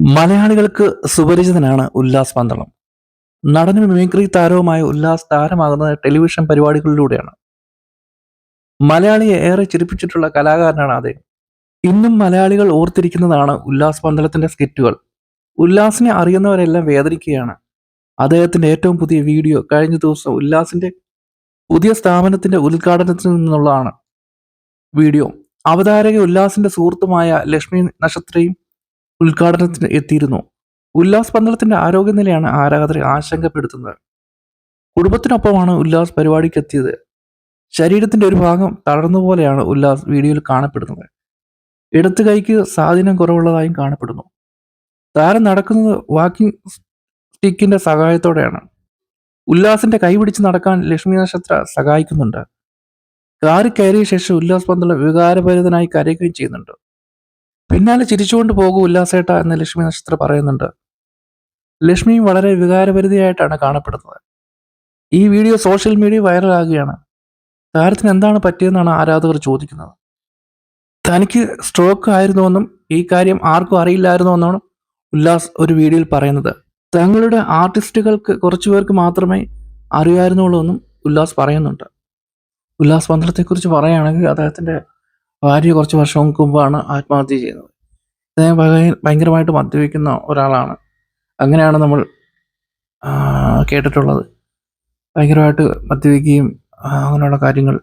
മലയാളികൾക്ക് സുപരിചിതനാണ് ഉല്ലാസ് പന്തളം. നടനും മിമിക്രി താരവുമായ ഉല്ലാസ് താരമാകുന്നത് ടെലിവിഷൻ പരിപാടികളിലൂടെയാണ്. മലയാളിയെ ഏറെ ചിരിപ്പിച്ചിട്ടുള്ള കലാകാരനാണ് അദ്ദേഹം. ഇന്നും മലയാളികൾ ഓർത്തിരിക്കുന്നതാണ് ഉല്ലാസ് പന്തളത്തിന്റെ സ്കിറ്റുകൾ. ഉല്ലാസിനെ അറിയുന്നവരെല്ലാം വേദനിക്കുകയാണ്. അദ്ദേഹത്തിന്റെ ഏറ്റവും പുതിയ വീഡിയോ കഴിഞ്ഞ ദിവസം ഉല്ലാസിന്റെ പുതിയ സ്ഥാപനത്തിന്റെ ഉദ്ഘാടനത്തിൽ നിന്നുള്ളതാണ് വീഡിയോ. അവതാരക ഉല്ലാസിന്റെ സുഹൃത്തുമായ ലക്ഷ്മി നക്ഷത്രയും ഉദ്ഘാടനത്തിന് എത്തിയിരുന്നു. ഉല്ലാസ് പന്തളത്തിന്റെ ആരോഗ്യനിലയാണ് ആരാധകരെ ആശങ്കപ്പെടുത്തുന്നത്. കുടുംബത്തിനൊപ്പമാണ് ഉല്ലാസ് പരിപാടിക്ക് എത്തിയത് ശരീരത്തിന്റെ ഒരു ഭാഗം തളർന്നുപോലെയാണ് ഉല്ലാസ് വീഡിയോയിൽ കാണപ്പെടുന്നത്. ഇടത്ത് കൈക്ക് സ്വാധീനം കുറവുള്ളതായും കാണപ്പെടുന്നു. താരം നടക്കുന്നത് വാക്കിംഗ് സ്റ്റിക്കിന്റെ സഹായത്തോടെയാണ്. ഉല്ലാസിന്റെ കൈ പിടിച്ച് നടക്കാൻ ലക്ഷ്മി നക്ഷത്ര സഹായിക്കുന്നുണ്ട്. കാറി കയറിയ ശേഷം ഉല്ലാസ് പന്തളം വികാരഭരിതനായി കരയുകയും ചെയ്യുന്നുണ്ട്. പിന്നാലെ ചിരിച്ചുകൊണ്ട് പോകൂ ഉല്ലാസേട്ട എന്ന് ലക്ഷ്മി നക്ഷത്ര പറയുന്നുണ്ട്. ലക്ഷ്മി വളരെ വികാരപരിധിയായിട്ടാണ് കാണപ്പെടുന്നത്. ഈ വീഡിയോ സോഷ്യൽ മീഡിയ വൈറലാകുകയാണ്. താരത്തിന് എന്താണ് പറ്റിയെന്നാണ് ആരാധകർ ചോദിക്കുന്നത്. തനിക്ക് സ്ട്രോക്ക് ആയിരുന്നുവെന്നും ഈ കാര്യം ആർക്കും അറിയില്ലായിരുന്നുവെന്നാണ് ഉല്ലാസ് ഒരു വീഡിയോയിൽ പറയുന്നത്. തങ്ങളുടെ ആർട്ടിസ്റ്റുകൾക്ക് കുറച്ചു പേർക്ക് മാത്രമേ അറിയായിരുന്നുള്ളൂ എന്നും ഉല്ലാസ് പറയുന്നുണ്ട്. ഉല്ലാസ് പന്തളത്തെക്കുറിച്ച് പറയുകയാണെങ്കിൽ അദ്ദേഹത്തിന്റെ ഭാര്യ കുറച്ച് വർഷം മുമ്പാണ് ആത്മഹത്യ ചെയ്യുന്നത്. അദ്ദേഹം ഭയങ്കരമായിട്ട് മദ്യപിക്കുന്ന ഒരാളാണ്. അങ്ങനെയാണ് നമ്മൾ കേട്ടിട്ടുള്ളത്. ഭയങ്കരമായിട്ട് മദ്യപിക്കുകയും അങ്ങനെയുള്ള കാര്യങ്ങൾ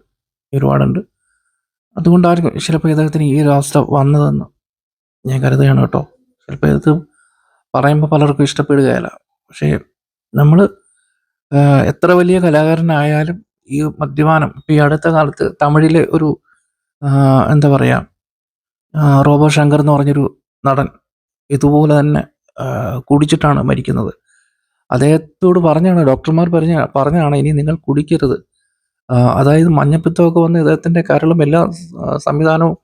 ഒരുപാടുണ്ട്. അതുകൊണ്ടായിരിക്കും ചിലപ്പോൾ ഇദ്ദേഹത്തിന് ഈ ഒരു അവസ്ഥ വന്നതെന്ന് ഞാൻ കരുതുകയാണ് കേട്ടോ. ചിലപ്പോൾ ഇത് പറയുമ്പോൾ പലർക്കും ഇഷ്ടപ്പെടുകയല്ല. പക്ഷേ നമ്മൾ എത്ര വലിയ കലാകാരനായാലും ഈ മദ്യപാനം ഇപ്പോൾ ഈ അടുത്ത കാലത്ത് തമിഴിലെ ഒരു എന്താ പറയുക റോബോ ശങ്കർ എന്ന് പറഞ്ഞൊരു നടൻ ഇതുപോലെ തന്നെ കുടിച്ചിട്ടാണ് മരിക്കുന്നത്. അദ്ദേഹത്തോട് പറഞ്ഞാണ് ഡോക്ടർമാർ പറഞ്ഞ പറഞ്ഞാണ് ഇനി നിങ്ങൾ കുടിക്കരുത്. അതായത് മഞ്ഞപ്പിത്തമൊക്കെ വന്ന് ഇദ്ദേഹത്തിന്റെ കരളും എല്ലാ സംവിധാനവും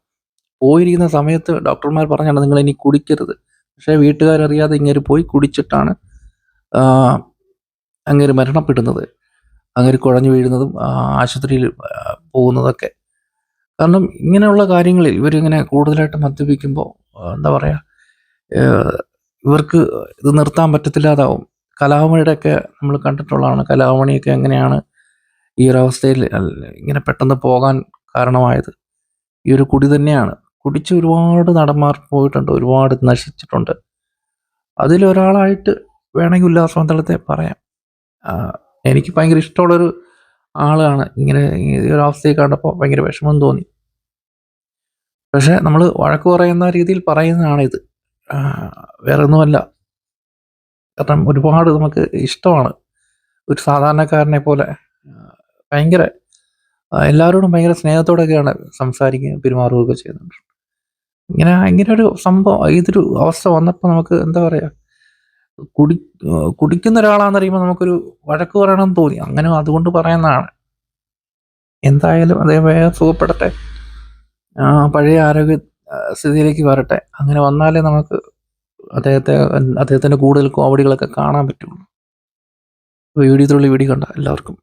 പോയിരിക്കുന്ന സമയത്ത് ഡോക്ടർമാർ പറഞ്ഞാണ് നിങ്ങൾ ഇനി കുടിക്കരുത്. പക്ഷേ വീട്ടുകാരറിയാതെ ഇങ്ങനെ പോയി കുടിച്ചിട്ടാണ് അങ്ങനെ മരണപ്പെടുന്നത്. അങ്ങേര് കുഴഞ്ഞു വീഴുന്നതും ആശുപത്രിയിൽ പോകുന്നതൊക്കെ. കാരണം ഇങ്ങനെയുള്ള കാര്യങ്ങളിൽ ഇവരിങ്ങനെ കൂടുതലായിട്ട് മദ്യപിക്കുമ്പോൾ എന്താ പറയുക ഇവർക്ക് ഇത് നിർത്താൻ പറ്റത്തില്ലാതാവും. കലാമണിയുടെയൊക്കെ നമ്മൾ കണ്ടിട്ടുള്ളതാണ് കലാമണിയൊക്കെ എങ്ങനെയാണ് ഈ ഒരവസ്ഥയിൽ ഇങ്ങനെ പെട്ടെന്ന് പോകാൻ കാരണമായത്. ഈ ഒരു കുടി തന്നെയാണ്. കുടിച്ച് ഒരുപാട് നടന്മാർ പോയിട്ടുണ്ട് ഒരുപാട് നശിച്ചിട്ടുണ്ട്. അതിലൊരാളായിട്ട് വേണമെങ്കിൽ ഉല്ലാസ മന്ദലത്തെ പറയാം എനിക്ക് ഭയങ്കര ഇഷ്ടമുള്ളൊരു ആളാണ്. ഇങ്ങനെ ഒരു അവസ്ഥയിൽ കണ്ടപ്പോൾ ഭയങ്കര വിഷമം തോന്നി. പക്ഷേ നമ്മൾ വഴക്ക് പറയുന്ന രീതിയിൽ പറയുന്നതാണ് ഇത് വേറെ ഒന്നുമല്ല കാരണം ഒരുപാട് നമുക്ക് ഇഷ്ടമാണ്. ഒരു സാധാരണക്കാരനെ പോലെ ഭയങ്കര എല്ലാവരോടും ഭയങ്കര സ്നേഹത്തോടൊക്കെയാണ് സംസാരിക്കുകയും പെരുമാറുകയൊക്കെ ചെയ്യുന്നുണ്ട് ഇങ്ങനെ ഇങ്ങനെ ഒരു സംഭവം ഇതൊരു അവസ്ഥ വന്നപ്പോൾ നമുക്ക് എന്താ പറയുക കുടി കുടിക്കുന്ന ഒരാളാന്ന് അറിയുമ്പോൾ നമുക്കൊരു വഴക്ക് പറയണമെന്ന് തോന്നി. അങ്ങനെ അതുകൊണ്ട് പറയുന്നതാണ്. എന്തായാലും അദ്ദേഹം വേഗം സുഖപ്പെടട്ടെ. പഴയ ആരോഗ്യ സ്ഥിതിയിലേക്ക് വരട്ടെ. അങ്ങനെ വന്നാലേ നമുക്ക് അദ്ദേഹത്തെ അദ്ദേഹത്തിന്റെ കൂടുതൽ കോമഡികളൊക്കെ കാണാൻ പറ്റുള്ളൂ. വീഡിയോ വീഡിയോ കണ്ട എല്ലാവർക്കും